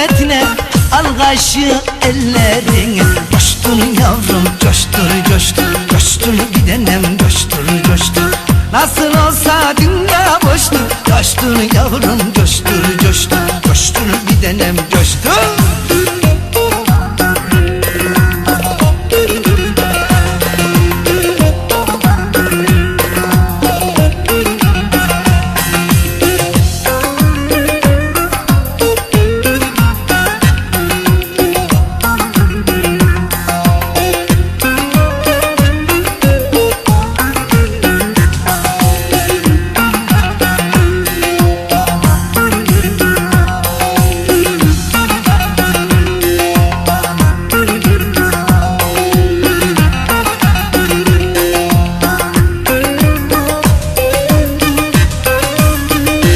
muhabbetine Al kaşı ellerini. Coştur yavrum coştur coştur Coştur gidenem coştur coştur. Nasıl olsa dünya boştur Coştur yavrum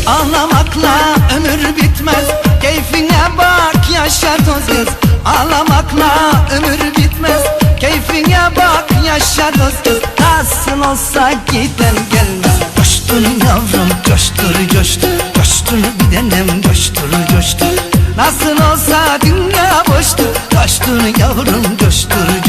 Ağlamakla ömür bitmez Keyfine bak yaşa toz kız Ağlamakla ömür bitmez Keyfine bak yaşa toz kız Nasıl olsa giden gelmez. Coştur yavrum coştur coştur Coştur gidenem coştur coştur. Nasıl olsa dünya boştur. Coştur yavrum coştur